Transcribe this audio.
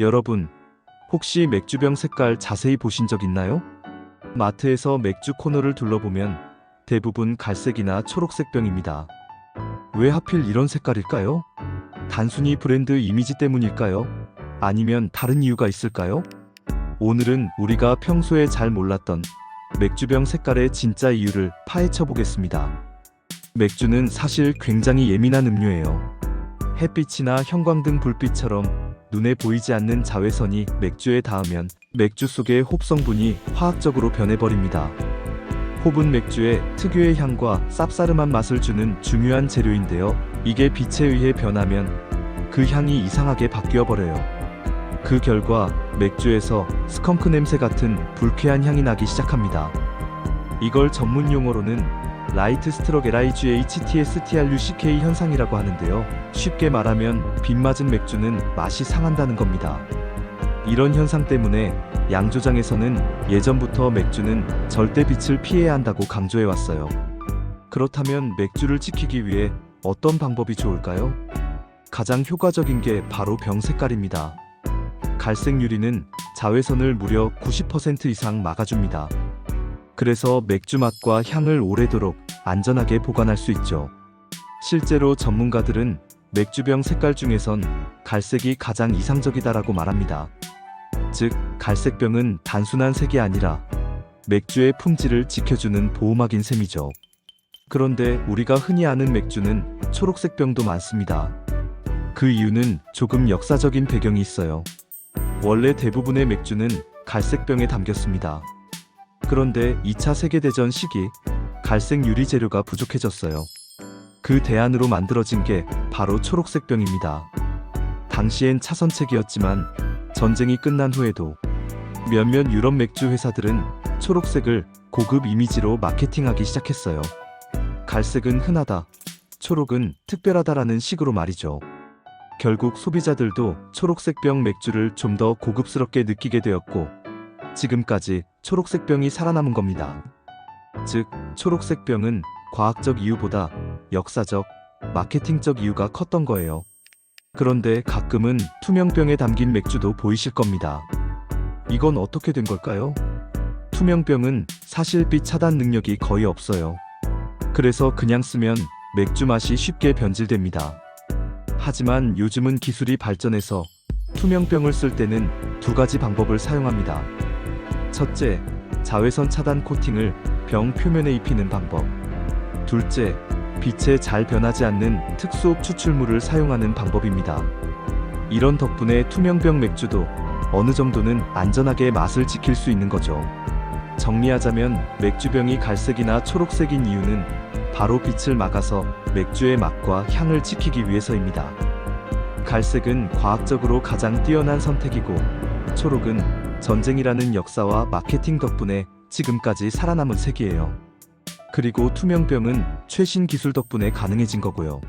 여러분, 혹시 맥주병 색깔 자세히 보신 적 있나요? 마트에서 맥주 코너를 둘러보면 대부분 갈색이나 초록색 병입니다. 왜 하필 이런 색깔일까요? 단순히 브랜드 이미지 때문일까요? 아니면 다른 이유가 있을까요? 오늘은 우리가 평소에 잘 몰랐던 맥주병 색깔의 진짜 이유를 파헤쳐 보겠습니다. 맥주는 사실 굉장히 예민한 음료예요. 햇빛이나 형광등 불빛처럼 눈에 보이지 않는 자외선이 맥주에 닿으면 맥주 속의 홉 성분이 화학적으로 변해버립니다. 홉은 맥주에 특유의 향과 쌉싸름한 맛을 주는 중요한 재료인데요. 이게 빛에 의해 변하면 그 향이 이상하게 바뀌어 버려요. 그 결과 맥주에서 스컹크 냄새 같은 불쾌한 향이 나기 시작합니다. 이걸 전문 용어로는 라이트 스트럭 LIGHTSTRUCK 현상이라고 하는데요. 쉽게 말하면 빗 맞은 맥주는 맛이 상한다는 겁니다. 이런 현상 때문에 양조장에서는 예전부터 맥주는 절대 빛을 피해야 한다고 강조해 왔어요. 그렇다면 맥주를 지키기 위해 어떤 방법이 좋을까요? 가장 효과적인 게 바로 병 색깔입니다. 갈색 유리는 자외선을 무려 90% 이상 막아줍니다. 그래서 맥주 맛과 향을 오래도록 안전하게 보관할 수 있죠. 실제로 전문가들은 맥주병 색깔 중에선 갈색이 가장 이상적이다라고 말합니다. 즉, 갈색병은 단순한 색이 아니라 맥주의 품질을 지켜주는 보호막인 셈이죠. 그런데 우리가 흔히 아는 맥주는 초록색 병도 많습니다. 그 이유는 조금 역사적인 배경이 있어요. 원래 대부분의 맥주는 갈색 병에 담겼습니다. 그런데 2차 세계대전 시기 갈색 유리 재료가 부족해졌어요. 그 대안으로 만들어진 게 바로 초록색 병입니다. 당시엔 차선책이었지만 전쟁이 끝난 후에도 몇몇 유럽 맥주 회사들은 초록색을 고급 이미지로 마케팅하기 시작했어요. 갈색은 흔하다, 초록은 특별하다라는 식으로 말이죠. 결국 소비자들도 초록색 병 맥주를 좀 더 고급스럽게 느끼게 되었고, 지금까지 초록색 병이 살아남은 겁니다. 즉, 초록색 병은 과학적 이유보다 역사적, 마케팅적 이유가 컸던 거예요. 그런데 가끔은 투명병에 담긴 맥주도 보이실 겁니다. 이건 어떻게 된 걸까요? 투명병은 사실 빛 차단 능력이 거의 없어요. 그래서 그냥 쓰면 맥주 맛이 쉽게 변질됩니다. 하지만 요즘은 기술이 발전해서 투명병을 쓸 때는 두 가지 방법을 사용합니다. 첫째, 자외선 차단 코팅을 병 표면에 입히는 방법. 둘째, 빛에 잘 변하지 않는 특수옵 추출물을 사용하는 방법입니다. 이런 덕분에 투명병 맥주도 어느 정도는 안전하게 맛을 지킬 수 있는 거죠. 정리하자면 맥주병이 갈색이나 초록색인 이유는 바로 빛을 막아서 맥주의 맛과 향을 지키기 위해서입니다. 갈색은 과학적으로 가장 뛰어난 선택이고, 초록은 전쟁이라는 역사와 마케팅 덕분에 지금까지 살아남은 색이에요. 그리고 투명병은 최신 기술 덕분에 가능해진 거고요.